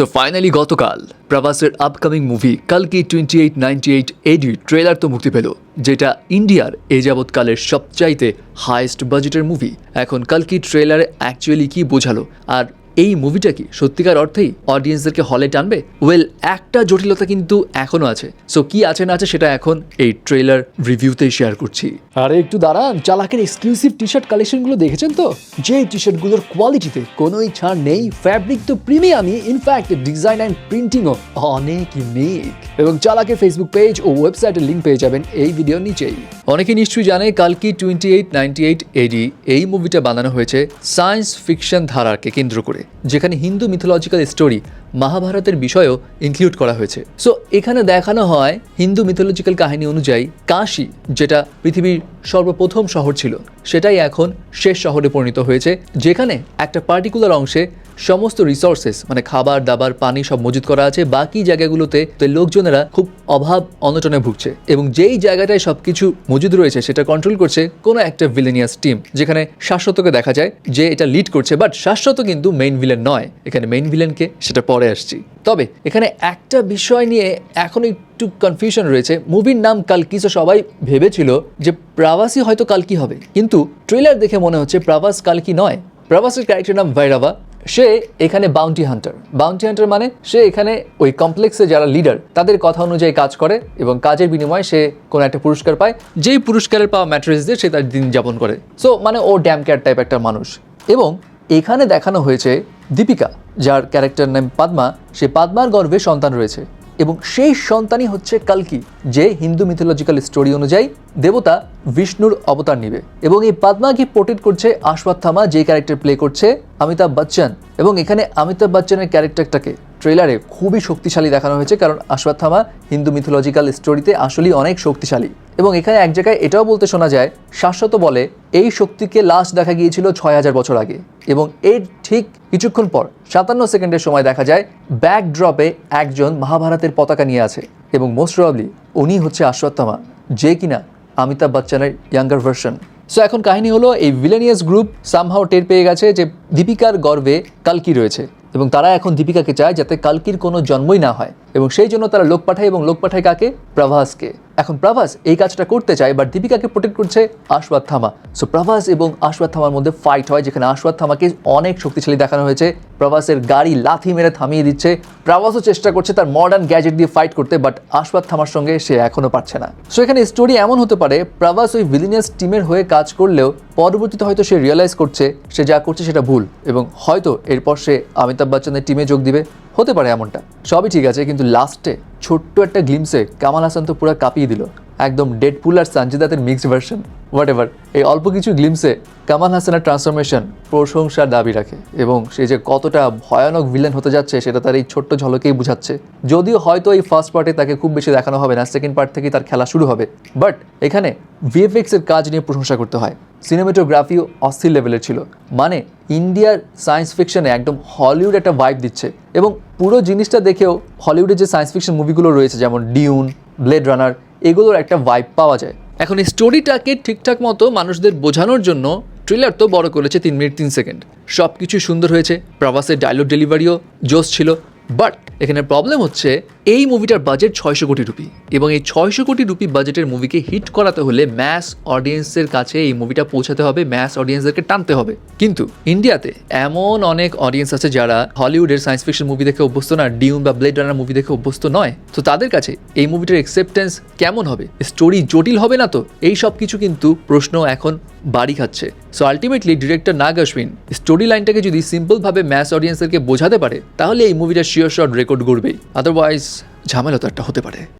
So finally গতকাল প্রভাসের upcoming movie কালকি twenty eight ninety eight AD trailer তো মুক্তি পেল, যেটা ইন্ডিয়ার এ যাবৎকালের সবচাইতে হাইয়েস্ট বাজেটের মুভি এখন কালকি ট্রেলারে অ্যাকচুয়ালি কি বোঝালো, আর এই মুভিটা কি সত্যিকার অর্থেই অডিয়েন্সদেরকে হলে টানবে? ওয়েল একটা জটিলতা কিন্তু এখনও আছে। সো কি আছে না আছে সেটা এখন এই ট্রেলার রিভিউতেই শেয়ার করছি। আরে, একটু দাঁড়ান। চালাকের এক্সক্লুসিভ টি শার্ট কালেকশনগুলো দেখেছেন তো? যে টি শার্টগুলোর কোয়ালিটিতে কোনোই ছাড় নেই ফ্যাব্রিক তো প্রিমিয়ামই ইনফ্যাক্ট ডিজাইন অ্যান্ড প্রিন্টিংও অনেক ইউনিক এবং চালাকের ফেসবুক পেজ ও ওয়েবসাইটের লিঙ্ক পেয়ে যাবেন এই ভিডিওর নিচেই। অনেকে নিশ্চয়ই জানে কালকি twenty eight ninety eight AD এই মুভিটা বানানো হয়েছে সায়েন্স ফিকশন ধারাকে কেন্দ্র করে, যেখানে হিন্দু মিথোলজিক্যাল স্টোরি মহাভারতের বিষয়ও ইনক্লুড করা হয়েছে। সো এখানে দেখানো হয় হিন্দু মিথোলজিক্যাল কাহিনী অনুযায়ী কাশি, যেটা পৃথিবীর সর্বপ্রথম শহর ছিল, সেটাই এখন শেষ শহরে পরিণত হয়েছে, যেখানে একটা পার্টিকুলার অংশে সমস্ত রিসোর্সেস মানে খাবার, দাবার, পানি সব মজুত করা আছে, বাকি জায়গাগুলোতে লোকজনেরা খুব অভাব অনটনে ভুগছে এবং যেই জায়গাটায় সবকিছু মজুদ রয়েছে, সেটা কন্ট্রোল করছে কোনো একটা ভিলেনিয়াস টিম যেখানে শাশ্বতকে দেখা যায় যে এটা লিড করছে বাট শাশ্বত কিন্তু মেইন ভিলেন নয়। এখানে মেইন ভিলেনকে সেটা পরে আসছি। তবে এখানে একটা বিষয় নিয়ে এখন একটু কনফিউশন রয়েছে। মুভির নাম কালকি তো সবাই ভেবেছিল যে প্রাভাসই হয়তো কালকি হবে। কিন্তু ট্রেলার দেখে মনে হচ্ছে প্রাভাস কালকি নয়। প্রাভাসের ক্যারেক্টার নাম ভৈরবা। সে এখানে বাউন্টি হান্টার বাউন্টি হান্টার মানে সে এখানে ওই কমপ্লেক্সে যারা লিডার তাদের কথা অনুযায়ী কাজ করে এবং কাজের বিনিময়ে সে কোনো একটা পুরস্কার পায়। যেই পুরস্কারের পাওয়া ম্যাট্রেস দিয়ে সে তার দিন যাপন করে। সো মানে ও ড্যাম ক্যাট টাইপ একটা মানুষ। এবং এখানে দেখানো হয়েছে দীপিকা। যার ক্যারেক্টার নেম পাদমা, সে পাদমার গর্ভে সন্তান রয়েছে এবং সেই সন্তানই হচ্ছে কালকি, যে হিন্দু মিথোলজিক্যাল স্টোরি অনুযায়ী দেবতা বিষ্ণুর অবতার নিবে। এবং এই পাদমাকে পোর্ট্রেট করছে আশওয়াত্থামা যে ক্যারেক্টার প্লে করছে অমিতাভ বচ্চন এবং এখানে অমিতাভ বচ্চনের ক্যারেক্টারটাকে ট্রেলারে খুবই শক্তিশালী দেখানো হয়েছে, কারণ আশওয়াত্থামা হিন্দু মিথোলজিক্যাল স্টোরিতে আসলেই অনেক শক্তিশালী। এবং এখানে এক জায়গায় এটাও বলতে শোনা যায়, শাশ্বত বলে এই শক্তিকে লাস্ট দেখা গিয়েছিল ছয় হাজার বছর আগে। এবং এর ঠিক কিছুক্ষণ পর, সাতান্ন সেকেন্ডের সময় দেখা যায় ব্যাক ড্রপে একজন মহাভারতের পতাকা নিয়ে আছে। এবং মোস্ট প্রবাবলি উনি হচ্ছে আশ্বত্থামা যে কিনা অমিতাভ বচ্চনের ইয়াঙ্গার ভার্সন সো এখন কাহিনী হলো এই ভিলেনিয়াস গ্রুপ সামহাও টের পেয়ে গেছে যে দীপিকার গর্ভে কালকি রয়েছে এবং তারা এখন দীপিকাকে চায় যাতে কালকির কোনো জন্মই না হয়। এবং সেই জন্য তারা লোক পাঠায় এবং লোক পাঠায় কাকে? প্রভাসকে। এখন প্রভাস এই কাজটা করতে চায় বাট দীপিকাকে প্রোটেক্ট করছে আশওয়াত্থামা সো প্রভাস এবং আশওয়াত্থামার মধ্যে ফাইট হয়, যেখানে আশওয়াত্থামাকে অনেক শক্তিশালী দেখানো হয়েছে। প্রভাসের গাড়ি লাথি মেরে থামিয়ে দিচ্ছে। প্রভাসও চেষ্টা করছে তার মডার্ন গ্যাজেট দিয়ে ফাইট করতে বাট আশওয়াত্থামার সঙ্গে সে এখনও পারছে না। সো এখানে স্টোরি এমন হতে পারে, প্রভাস ওই ভিলিনিয়াস টিমের হয়ে কাজ করলেও পরবর্তীতে হয়তো সে রিয়েলাইজ করছে, সে যা করছে সেটা ভুল, এবং হয়তো এরপর সে অমিতাভ বচ্চনের টিমে যোগ দিবে। হতে পারে এমনটা। সবই ঠিক আছে, কিন্তু লাস্টে ছোট্ট একটা গ্লিমসে কামাল হাসান তো পুরো কাঁপিয়ে দিল। একদম ডেডপুল আর সঞ্জিদাতের মিক্সড ভার্সন হোয়াট এভার এই অল্প কিছু গ্লিমসে কামাল হাসানের ট্রান্সফরমেশন প্রশংসার দাবি রাখে এবং সে যে কতটা ভয়ানক ভিলেন হতে যাচ্ছে সেটা তার এই ছোট্ট ঝলকেই বুঝাচ্ছে। যদিও হয়তো এই ফার্স্ট পার্টে তাকে খুব বেশি দেখানো হবে না সেকেন্ড পার্ট থেকেই তার খেলা শুরু হবে। বাট এখানে ভিএফএক্স এর কাজ নিয়ে প্রশংসা করতে হয়। সিনেমেটোগ্রাফিও অস্থির লেভেলের ছিল। মানে ইন্ডিয়ার সায়েন্স ফিকশনে একদম হলিউড একটা ভাইব দিচ্ছে এবং পুরো জিনিসটা দেখেও হলিউডের যে সায়েন্স ফিকশন মুভিগুলো রয়েছে, যেমন ডিউন ব্লেড রানার এগুলোর একটা ভাইব পাওয়া যায়। এখন এই স্টোরিটাকে ঠিকঠাক মতো মানুষদের বোঝানোর জন্য ট্রেলার তো বড় করেছে তিন মিনিট, তিন সেকেন্ড সব কিছু সুন্দর হয়েছে প্রবাসের ডায়লগ ডেলিভারিও জোস ছিল। বাট এখানে প্রবলেম হচ্ছে এই মুভিটার বাজেট ছয়শো কোটি রুপি। এবং এই ছয়শো কোটি রুপি বাজেটের মুভিকে হিট করাতে হলে ম্যাস অডিয়েন্সের কাছে এই মুভিটা পৌঁছাতে হবে ম্যাস অডিয়েন্সদেরকে টানতে হবে। কিন্তু ইন্ডিয়াতে এমন অনেক অডিয়েন্স আছে যারা হলিউডের সায়েন্স ফিকশন মুভি দেখে অভ্যস্ত না ডিউন বা ব্লেড রানার মুভি দেখে অভ্যস্ত নয়। তো তাদের কাছে এই মুভিটার অ্যাকসেপ্টেন্স কেমন হবে? স্টোরি জটিল হবে না তো? এই সব কিছু কিন্তু প্রশ্ন এখন বাড়ি খাচ্ছে। So ultimately director Nag Ashwin story লাইনটাকে যদি সিম্পলভাবে ম্যাস অডিয়েন্সদেরকে বোঝাতে পারে, তাহলে এই মুভিটা শিওর শর্ট রেকর্ড গড়বেই। আদারওয়াইজ ঝামেলা তো একটা হতে পারে।